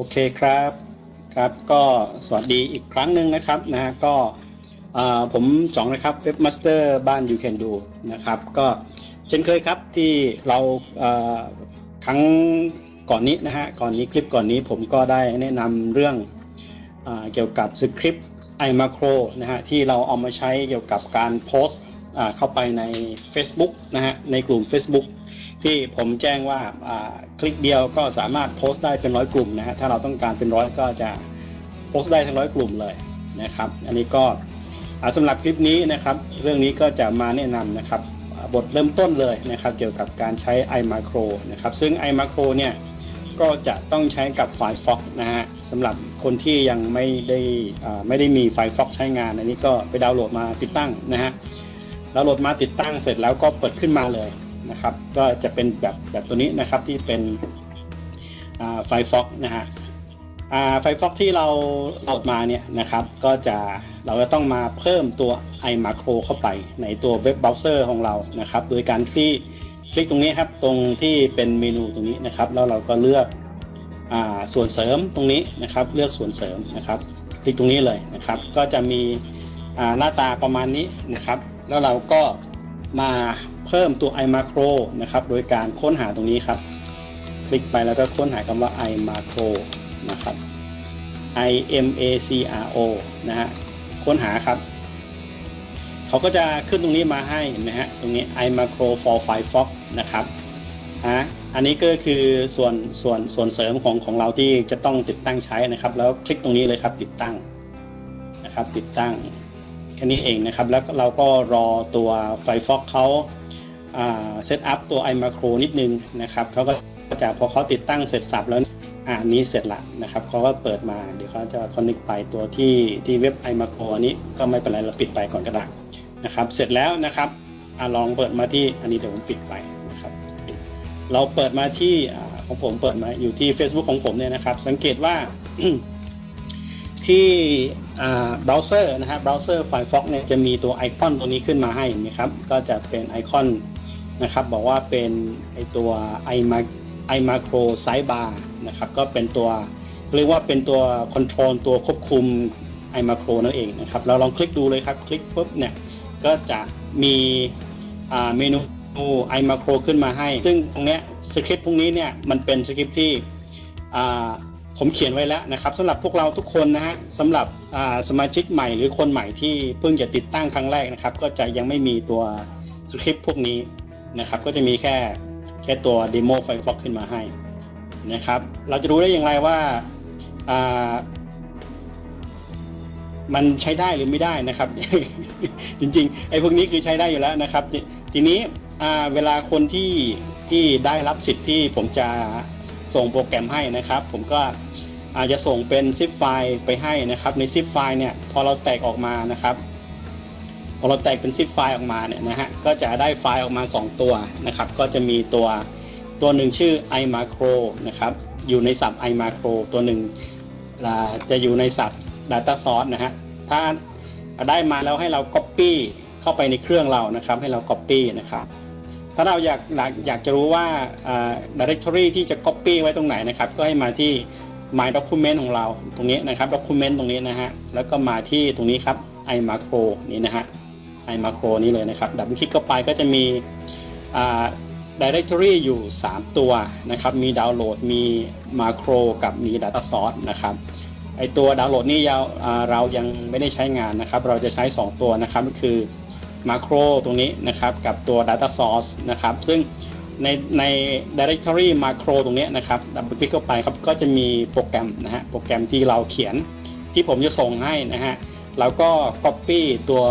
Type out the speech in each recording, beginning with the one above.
โอเคครับครับก็สวัสดีอีกครั้งหนึ่งนะครับนะฮะก็ผมจองนะครับเว็บมาสเตอร์บ้าน You Can Do นะครับก็เช่นเคยครับที่เราครั้งก่อนนี้นะฮะก่อนนี้คลิปก่อนนี้ผมก็ได้แนะนำเรื่องอเกี่ยวกับสคริปต์ iMacro นะฮะที่เราเอามาใช้เกี่ยวกับการโพสต์เข้าไปใน Facebook นะฮะในกลุ่ม Facebook ที่ผมแจ้งว่าคลิกเดียวก็สามารถโพสต์ได้เป็นร้อยกลุ่มนะฮะถ้าเราต้องการเป็นร้อยก็จะโพสต์ได้ทั้งร้อยกลุ่มเลยนะครับ อันนี้ก็อ่าสำหรับคลิปนี้นะครับ เรื่องนี้ก็จะมาแนะนำนะครับบทเริ่มต้นเลยนะครับ เกี่ยวกับการใช้ iMacro นะครับ ซึ่ง iMacro เนี่ยก็จะต้องใช้กับ Firefox นะฮะสำหรับคนที่ยังไม่ได้ไม่ได้มี Firefox ใช้งาน อันนี้ก็ไปดาวน์โหลดมาติดตั้งนะฮะดาวน์โหลดมาติดตั้งเสร็จแล้วก็เปิดขึ้นมาเลย นะครับ ก็จะเป็นแบบแบบตัวนี้นะครับที่เป็นไฟฟ็อกนะฮะไฟฟ็อกที่เราโหลดมาเนี่ยนะครับ ก็จะเราจะต้องมาเพิ่มตัว iMacro เข้าไปในตัวเว็บเบราว์เซอร์ของเรานะครับ โดยการที่คลิกตรงนี้ครับตรงที่เป็นเมนูตรงนี้นะครับ แล้วเราก็เลือกอส่วนเสริมตรงนี้นะครับ เลือกส่วนเสริมนะครับ คลิกตรงนี้เลยนะครับ ก็จะมีหน้าตาประมาณนี้นะครับ แล้วเราก็ มาเพิ่มตัว iMacro นะครับ โดยการค้นหาตรงนี้ครับ คลิกไปแล้วก็ค้นหาคำว่า iMacro นะครับ i m a c r o นะฮะ ค้นหาครับ เขาก็จะขึ้นตรงนี้มาให้เห็นไหมฮะ ตรงนี้ iMacro for Firefox นะครับฮะอันนี้ก็คือส่วนส่วนส่วนเสริมของของเราที่จะต้องติดตั้งใช้นะครับ แล้วคลิกตรงนี้เลยครับติดตั้งนะครับ ติดตั้ง แค่นี้เองนะครับ แล้วเราก็รอตัว Firefox เขาเซตอัพตัว iMacro นิดนึงนะครับเขาก็จะพอเขาติดตั้งเสร็จสับแล้วอ่านี้เสร็จละนะครับเขาก็เปิดมาเดี๋ยวเขาจะคอนเนคไปตัวที่ที่เว็บ iMacro อันนี้ก็ไม่เป็นไรเราปิดไปก่อนก็ได้นะครับ เสร็จแล้วนะครับอลองเปิดมาที่อันนี้เดี๋ยวผมปิดไปนะครับเราเปิดมาที่ของผมเปิดมาอยู่ที่ Facebook ของผมเนี่ยนะครับ สังเกตว่า ที่เบราว์เซอร์นะครับเบราว์เซอร์ Firefox เนี่ยจะมีตัวไอคอนตัวนี้ขึ้นมาให้นะครับ ก็จะเป็นไอคอนนะครับ บอกว่าเป็นไอตัว iMac iMacro Sidebar นะครับก็เป็นตัวเรียกว่าเป็นตัวคอนโทรลตัวควบคุม iMacro นั่นเองนะครับเราลองคลิกดูเลยครับ คลิกปุ๊บเนี่ยก็จะมีเมนู iMacro ขึ้นมาให้ ซึ่งตรงเนี้ยสคริปต์พวกนี้เนี่ยมันเป็นสคริปต์ที่ ผมเขียนไว้แล้วนะครับสำหรับพวกเราทุกคนนะฮะสำหรับสมาชิกใหม่หรือคนใหม่ที่เพิ่งจะติดตั้งครั้งแรกนะครับ ก็จะยังไม่มีตัวสคริปต์พวกนี้นะครับ ก็จะมีแค่แค่ตัว demo Firefox ขึ้นมาให้นะครับ เราจะรู้ได้อย่างไรว่ามันใช้ได้หรือไม่ได้นะครับ จริงๆไอ้พวกนี้คือใช้ได้อยู่แล้วนะครับ ทีนี้เวลาคนที่ ที่ได้รับสิทธิ์ที่ผมจะส่งโปรแกรมให้นะครับ ผมก็อาจจะส่งเป็นซิปไฟล์ไปให้นะครับ ในซิปไฟล์เนี่ยพอเราแตกออกมานะครับพอเราแตกเป็นซิปไฟล์ออกมาเนี่ยนะฮะก็จะได้ไฟล์ออกมา 2 ตัวนะครับ ก็จะมีตัวตัวหนึ่งชื่อ iMacro นะครับอยู่ในศัพท์ iMacro ตัวหนึ่งจะอยู่ในศัพท์ data source นะฮะถ้าได้มาแล้วให้เรา copy เข้าไปในเครื่องเรานะครับ ให้เรา copy นะครับ ถ้าเราอยากอยากจะรู้ว่า directory ที่จะ copy ไว้ตรงไหนนะครับ ก็ให้มาที่ my document ของเราตรงนี้นะครับ document ตรงนี้นะฮะ แล้วก็มาที่ตรงนี้ครับ iMacro นี่นะฮะ iMacro นี้เลยนะครับ ดับเบิคลิกเข้าไปก็จะมี directory อยู่ 3 ตัวนะครับ มีดาวน์โหลด มี macro กับมี data source นะครับ ไอตัวดาวน์โหลดนี่เรายังไม่ได้ใช้งานนะครับ เราจะใช้ 2 ตัวนะครับก็คือ macro ตรงนี้นะครับกับตัว data source นะครับซึ่งในใน directory macro ตรงนี้นะครับดับเบิลคลิกเข้าไปครับก็จะมีโปรแกรมนะฮะโปรแกรมที่เราเขียนที่ผมจะส่งให้นะฮะแล้วก็ copy ตัว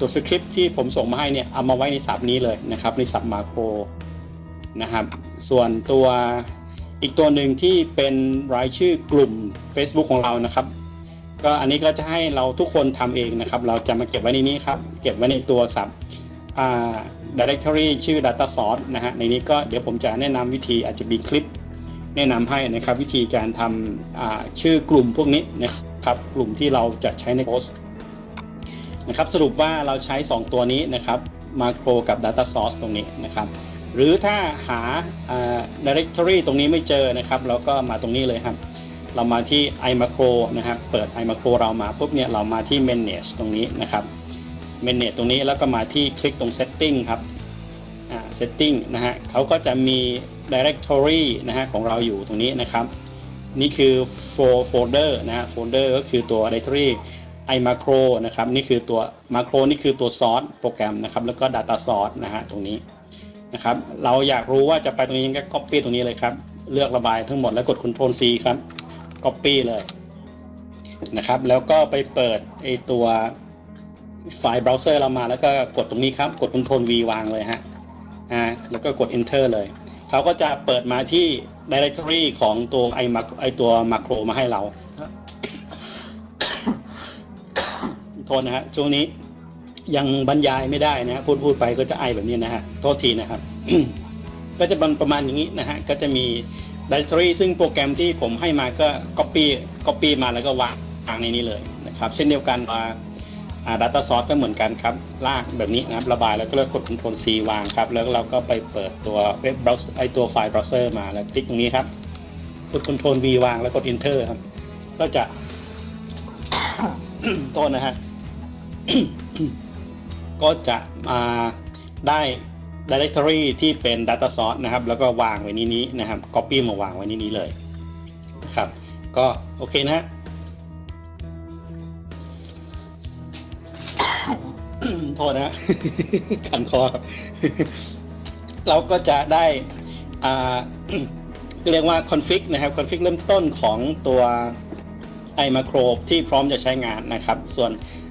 ตัวสคริปที่ผมส่งมาให้เนี่ยเอามาไว้ในศัพท์นี้เลยนะครับในศัพท์ macro นะครับส่วนตัวอีกตัวหนึ่งที่เป็นรายชื่อกลุ่ม Facebook ของเรานะครับ ก็อันนี้ก็จะให้เราทุกคนทำเองนะครับ เราจะมาเก็บไว้ในนี้ครับ เก็บไว้ในตัวศัพท์ directory ชื่อ data source นะฮะ ในนี้ก็เดี๋ยวผมจะแนะนำวิธีอาจจะมีคลิป แนะนำให้นะครับ วิธีการทำชื่อกลุ่มพวกนี้นะครับ กลุ่มที่เราจะใช้ในโพสนะครับ สรุปว่าเราใช้ 2 ตัวนี้นะครับ macro กับ data source ตรงนี้นะครับ หรือถ้าหา directory ตรงนี้ไม่เจอนะครับ เราก็มาตรงนี้เลยครับ เรามาที่ iMacro นะครับ เปิด iMacro เรามาปุ๊บเนี่ยเรามาที่ manage ตรงนี้นะครับ manage ตรงนี้แล้วก็มาที่คลิกตรง setting ครับอ่า setting นะฮะเขาก็จะมี directory นะฮะของเราอยู่ตรงนี้นะครับ นี่คือ for folder นะฮะ folder ก็คือตัว directory iMacro นะครับ นี่คือตัว macro นี่คือตัว source โปรแกรมนะครับ แล้วก็ data source นะฮะตรงนี้นะครับ เราอยากรู้ว่าจะไปตรงนี้ก็ copy ตรงนี้เลยครับ เลือกระบายทั้งหมดแล้วกด Ctrl C ครับ copy เลยนะครับ แล้วก็ไปเปิดไอตัวไฟล์เบราว์เซอร์เรามาแล้วก็กดตรงนี้ครับ กด Ctrl V วางเลยฮะอ่าแล้วก็กด Enter เลย เขาก็จะเปิดมาที่ directory ของตัวไอมาไอตัวมาโครมาให้เราโทษนะฮะช่วงนี้ยังบรรยายไม่ได้นะฮะพูดพูดไปก็จะไอแบบนี้นะฮะโทษทีนะครับ ก็จะประมาณอย่างนี้นะฮะก็จะมี directory ซึ่งโปรแกรมที่ผมให้มาก็ copy copy มาแล้วก็วางในนี้เลยนะครับ เช่นเดียวกันอ่าอ่า data source ก็เหมือนกันครับ ลากแบบนี้นะครับ ระบายแล้วก็เลือกกด Ctrl C วางครับ แล้วเราก็ไปเปิดตัวเว็บ browser ไอตัวไฟล์ browser มาแล้วคลิกตรงนี้ครับ กด Ctrl V วางแล้วกด Enter ครับ ก็จะโทษนะฮะ ก็จะมาได้ directory ที่เป็น data source นะครับ แล้วก็วางไว้นี้นี้นะครับ copy มาวางไว้นี้นี้เลยนะครับ ก็โอเคนะโทษนะขันคอเราก็จะได้อาเรียกว่า config นะครับ config เริ่มต้นของตัว iMacro ที่พร้อมจะใช้งานนะครับ ส่วน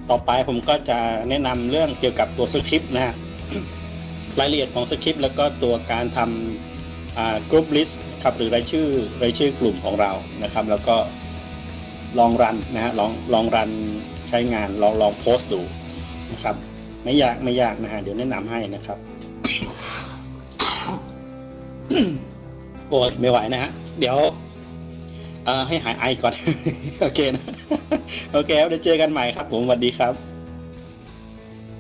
ต่อไปผมก็จะแนะนำเรื่องเกี่ยวกับตัวสคริปต์นะ รายละเอียดของสคริปต์แล้วก็ตัวการทำกรุ๊ปลิสต์ครับหรือรายชื่อรายชื่อกลุ่มของเรานะครับ แล้วก็ลองรันนะฮะลองลองรันใช้งานลองลองโพสต์ดูนะครับ ไม่ยากไม่ยากนะฮะเดี๋ยวแนะนำให้นะครับโอ้ยไม่ไหวนะฮะเดี๋ยวให้หายไอก่อน โอเคนะ โอเคครับเดี๋ยวเจอกันใหม่ครับ ผมสวัสดีครับ